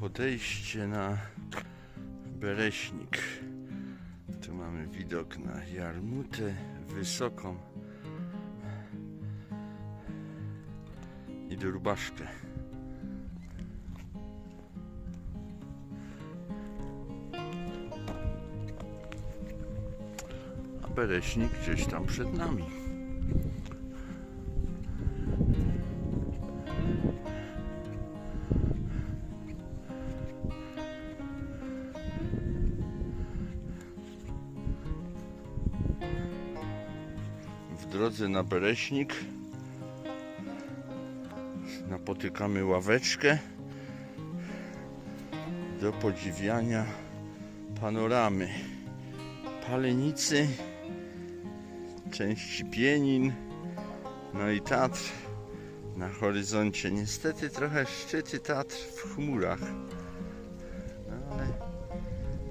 podejście na Bereśnik. Tu mamy widok na Jarmutę wysoką i Durbaszkę. A Bereśnik gdzieś tam przed nami. W drodze na Bereśnik napotykamy ławeczkę do podziwiania panoramy Palenicy, części Pienin, no i Tatr na horyzoncie. Niestety trochę szczyty Tatr w chmurach, no ale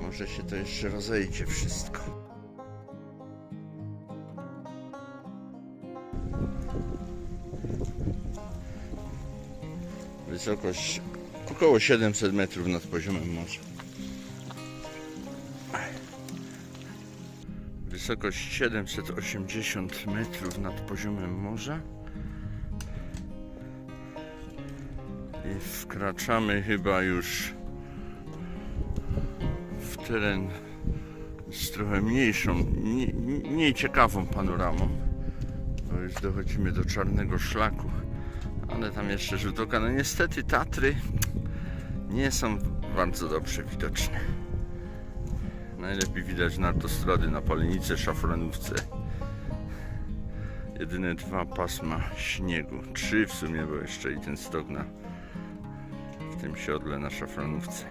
może się to jeszcze rozejdzie wszystko. Wysokość około 700 metrów nad poziomem morza. Wysokość 780 metrów nad poziomem morza. I wkraczamy chyba już w teren z trochę mniejszą, nie- mniej ciekawą panoramą. Bo już dochodzimy do czarnego szlaku ale tam jeszcze rzut oka. No niestety Tatry nie są bardzo dobrze widoczne. Najlepiej widać na autostrady na Palenicy, Szafranówce. Jedyne dwa pasma śniegu. Trzy w sumie, bo jeszcze i ten stok na w tym siodle na Szafranówce.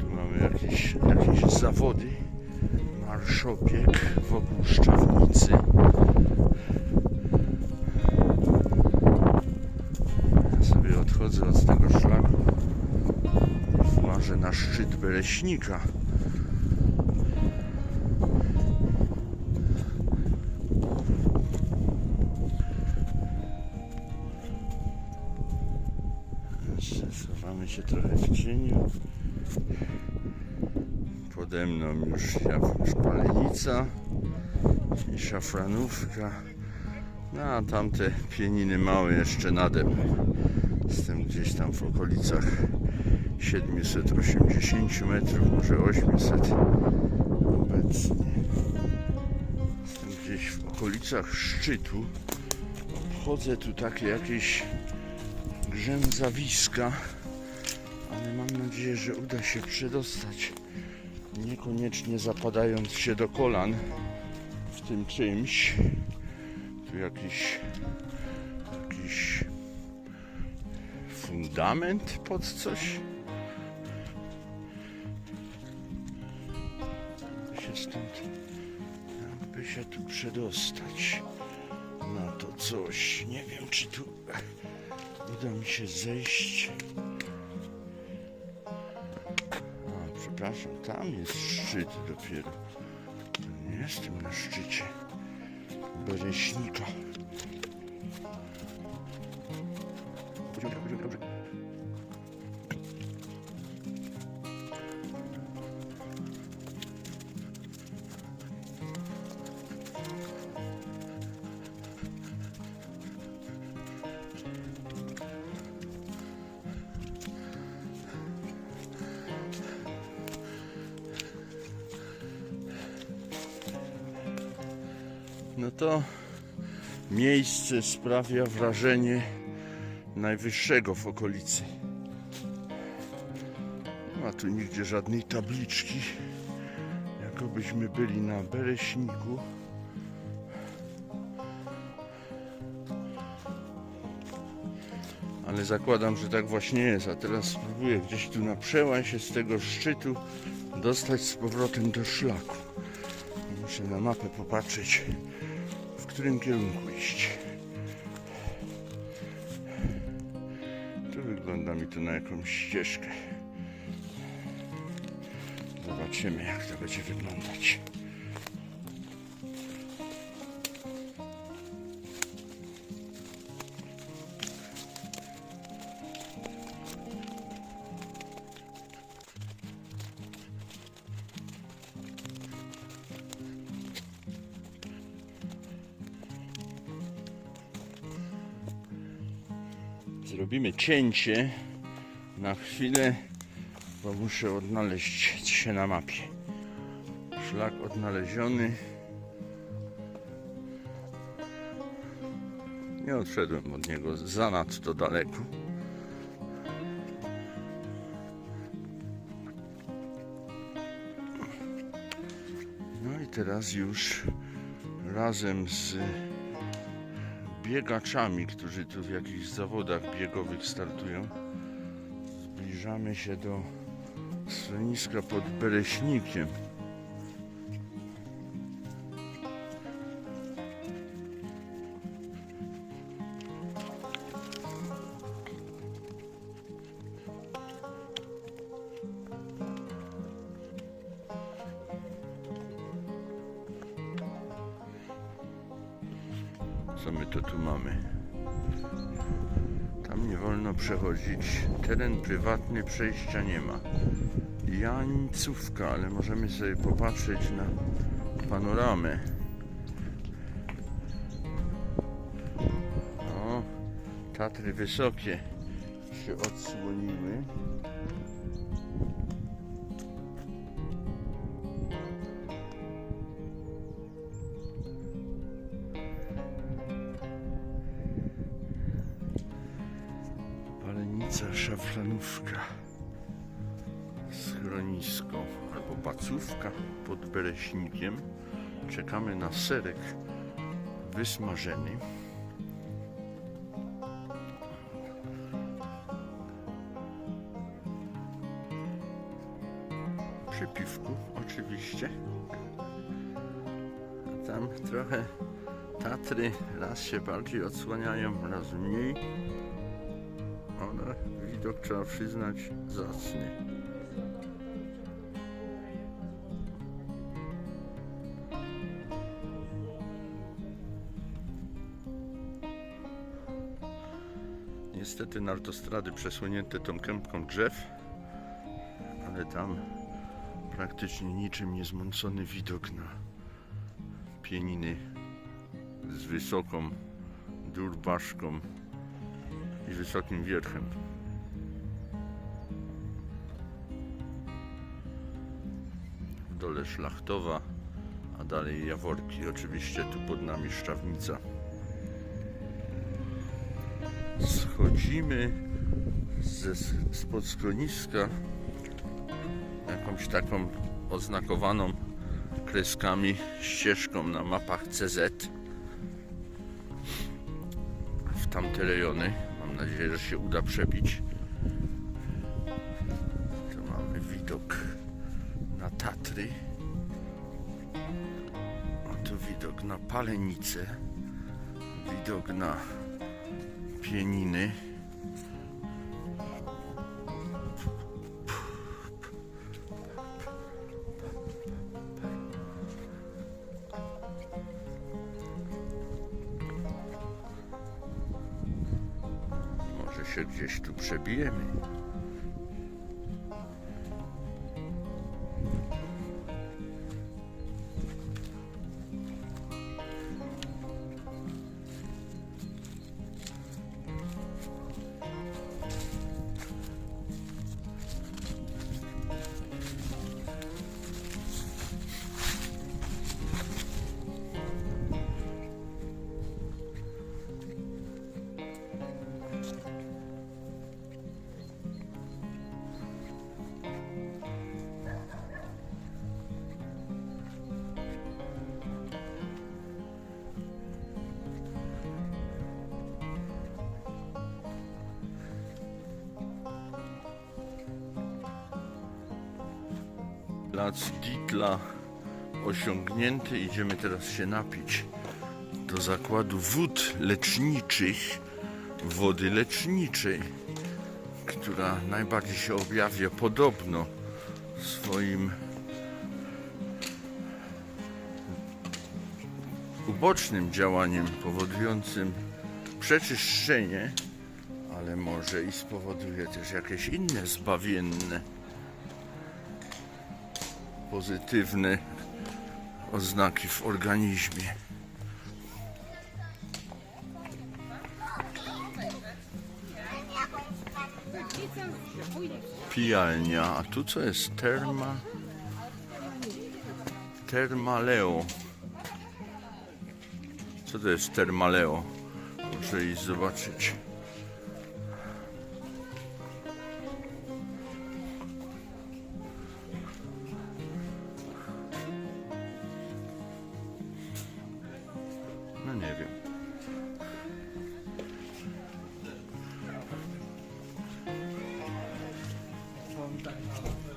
Tu mamy jakieś, jakieś zawody. Marszobieg wokół Szczawnicy. Ja sobie odchodzę od tego szlaku i włażę na szczyt Bereśnika. Jeszcze Schowamy się trochę w cieniu. Pode mną już, ja- już Palenica i Szafranówka. No a tamte pieniny małe jeszcze nade mną. Jestem gdzieś tam w okolicach 780 metrów, może 800 obecnie. Jestem gdzieś w okolicach szczytu. Obchodzę tu takie jakieś grzęzawiska, ale mam nadzieję, że uda się przedostać niekoniecznie zapadając się do kolan w tym czymś. Tu jakiś jakiś fundament pod coś. Się stąd jakby się tu przedostać na to coś. Nie wiem czy tu uda mi się zejść. Przepraszam, tam jest szczyt dopiero. Nie jestem na szczycie Bereśnika. No to miejsce sprawia wrażenie najwyższego w okolicy. Nie ma tu nigdzie żadnej tabliczki, jakobyśmy byli na Bereśniku. Ale zakładam, że tak właśnie jest. A teraz spróbuję gdzieś tu na przełaj się z tego szczytu dostać z powrotem do szlaku. Muszę na mapę popatrzeć, w którym kierunku iść. Tu wygląda mi to na jakąś ścieżkę. Zobaczymy, jak to będzie wyglądać. Zrobimy cięcie na chwilę, bo muszę odnaleźć się na mapie. Szlak odnaleziony. Nie odszedłem od niego zanadto daleko. No i teraz już razem z biegaczami, którzy tu w jakichś zawodach biegowych startują, zbliżamy się do schroniska pod Bereśnikiem. Co my to tu mamy? Tam nie wolno przechodzić. Teren prywatny, przejścia nie ma. Jańcówka, ale możemy sobie popatrzeć na panoramę. O, Tatry wysokie się odsłoniły. Schronisko albo bacówka pod Bereśnikiem. Czekamy na serek wysmażeny. Przy piwku oczywiście. Tam trochę Tatry raz się bardziej odsłaniają, raz mniej. Ale widok trzeba przyznać zacny. Niestety na autostrady przesłonięte tą kępką drzew, ale tam praktycznie niczym nie zmącony widok na pieniny z wysoką durbaszką i wysokim wierchem. W dole szlachtowa, a dalej jaworki. Oczywiście tu pod nami szczawnica. Schodzimy ze, spod schroniska jakąś taką oznakowaną kreskami ścieżką na mapach CZ w tamte rejony. Mam nadzieję, że się uda przebić. Tu mamy widok na Tatry. A tu widok na Palenicę. Widok na Pieniny. Może się gdzieś tu przebijemy. Plac Ditla osiągnięty. Idziemy teraz się napić do zakładu wód leczniczych, wody leczniczej, która najbardziej się objawia podobno swoim ubocznym działaniem powodującym przeczyszczenie, ale może i spowoduje też jakieś inne zbawienne pozytywne oznaki w organizmie. Pijalnia, a tu co jest? Terma... Termaleo. Co to jest Termaleo? Muszę iść zobaczyć. みたいな。